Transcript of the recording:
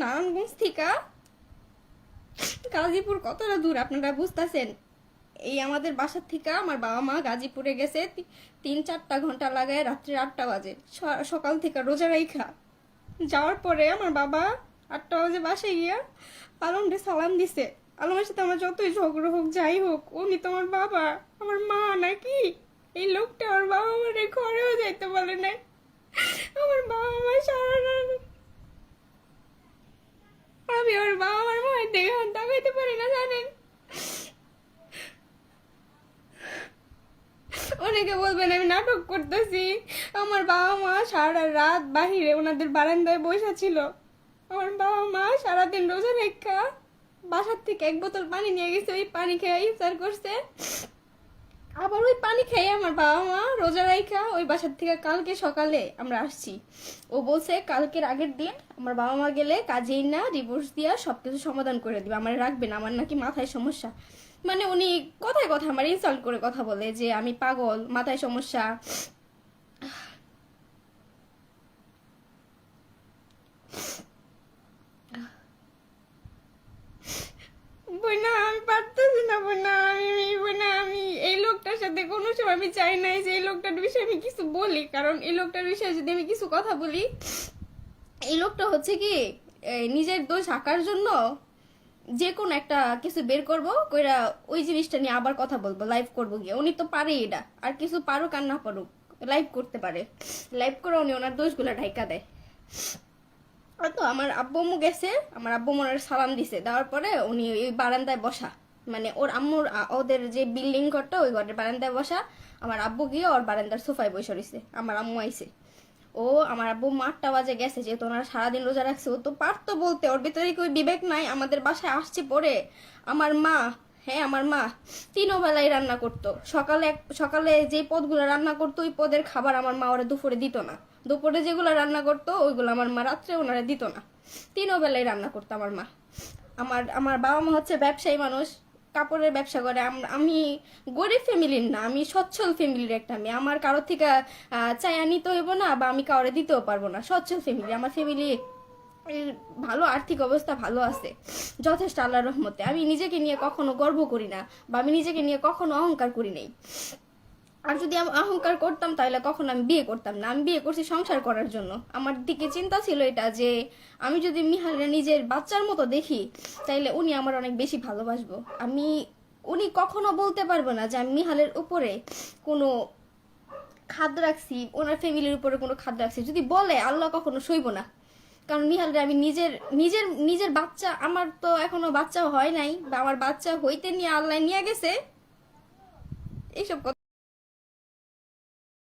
নারায়ণগঞ্জ থেকে গাজীপুর কতটা দূর, আপনারা বুঝতেছেন? এই আমাদের বাসার থেকে আমার বাবা মা গাজীপুরে গেছে তিন চারটা ঘণ্টা লাগায় আটটা বাজে। সকাল থেকে রোজা রাইখা। যাওয়ার পরে আমার বাবা আটটা বাজে বাসায় গিয়া আলমরে সালাম দিছে। আলমের সাথে আমার যতই ঝগড়া হোক, যাই হোক, উনি তো আমার বাবা, আমার মা নাকি? এই লোকটা আমার বাবা আমার ঘরেও যাইতে বলে নাই। আমার বাবা মা সারা আমি ওর বাবা মার মুখের দিকে হাত তাকাইতে পারি না জানেন অনেকে বলবেন আমি নাটক করতেছি আমার বাবা মা সারা রাত বাহিরে ওনাদের বারান্দায় বসে ছিল আমার বাবা মা সারাদিন রোজা রেখা বাসার থেকে এক বোতল পানি নিয়ে গেছে ওই পানি খেয়ে ইফতার করছে আবার ওই পানি খেয়ে আমার বাবা মা রোজা রাইখা ওই বাসার থেকে কালকে সকালে আমরা আসছি। ও বলছে, কালকের আগের দিন আমার বাবা মা গেলে কাজেই না ডিভোর্স দিয়া সবকিছু সমাধান করে দিবে। আমার রাখবে না আমার নাকি মাথায় সমস্যা। মানে উনি কথায় কথা আমার ইনসাল্ট করে কথা বলে যে, আমি পাগল, মাথায় সমস্যা। বোনা সাথে কোনো সময় আমি চাই নাই যে এই লোকটার বিষয়ে আমি কিছু বলি। কারণ এই লোকটার বিষয়ে যদি আমি কিছু কথা বলি, এই লোকটা হচ্ছে কি নিজের দোষ আঁকার জন্য যে কোনো একটা কিছু বের করব, কইরা ওই জিনিসটা নিয়ে আবার কথা বলব লাইভ করব গিয়ে। উনি তো পারে এটা। আর কিছু পারুক আর না পারুক লাইভ করতে পারে। লাইভ করে উনি ওনার দোষগুলো ঢাইকা দেয়। তো আমার আব্বু গেছে, আমার আব্বু মনের সালাম দিছে, দেওয়ার পরে উনি ওই বারান্দায় বসা। মানে ওর আম্মুর ওদের যে বিল্ডিং ঘরটা, ওই ঘরের বারান্দায় বসা, আমার আব্বু গিয়ে ওর বারান্দার সোফায় বসে রইছে, আমার আম্মু আইছে। ও আমার আব্বু মাঠটা বাজে গেছে, যেহেতু ওনারা সারাদিন রোজা রাখছে, ও তো পারতো বলতে, ওর ভিতরে কি ওই বিবেক নাই, আমাদের বাসায় আসছে পরে। আমার মা হ্যাঁ আমার মা, তিনও বেলায় রান্না করতো। সকালে সকালে যে পদগুলো রান্না করতো, ওই পদের খাবার আমার মা ওরা দুপুরে দিত না। দুপুরে যেগুলো রান্না করতো, ওইগুলো আমার মা রাত্রে ওনারা দিত না। তিনও বেলায় রান্না করতো আমার মা। আমার আমার বাবা মা হচ্ছে ব্যবসায়ী মানুষ। কাপড়ের ব্যবসা করে। আমি গরিব ফ্যামিলির না, আমি সচ্ছল ফ্যামিলির একটা মেয়ে। আমার কারোর থেকে চায়া নিতে হইব না বা আমি কাউরে দিতেও পারব না। সচ্ছল ফ্যামিলি। আমার ফ্যামিলি ভালো আর্থিক অবস্থা ভালো আছে, যথেষ্ট আল্লাহর রহমতে। আমি নিজেকে নিয়ে কখনো গর্ব করি না বা আমি নিজেকে নিয়ে কখনো অহংকার করি নাই। আর যদি আমি অহংকার করতাম তাহলে কখনো আমি বিয়ে করতাম না। আমি বিয়ে করছি সংসার করার জন্য। আমার দিকে চিন্তা ছিল এটা যে, আমি যদি মিহালরে নিজের বাচ্চার মতো দেখি, তাইলে উনি আমার অনেক বেশি ভালোবাসবো। আমি, উনি কখনো বলতে পারব না যে আমি মিহালের উপরে কোনো খাদ রাখছি, ওনার ফ্যামিলির উপরে কোনো খাদ্য রাখছি। যদি বলে, আল্লাহ কখনো সইব না। কারণ মিহালরে আমি নিজের নিজের নিজের বাচ্চা, আমার তো এখনও বাচ্চা হয় নাই, বা আমার বাচ্চা হইতে নিয়ে আল্লাহ নিয়ে গেছে। এইসব কথা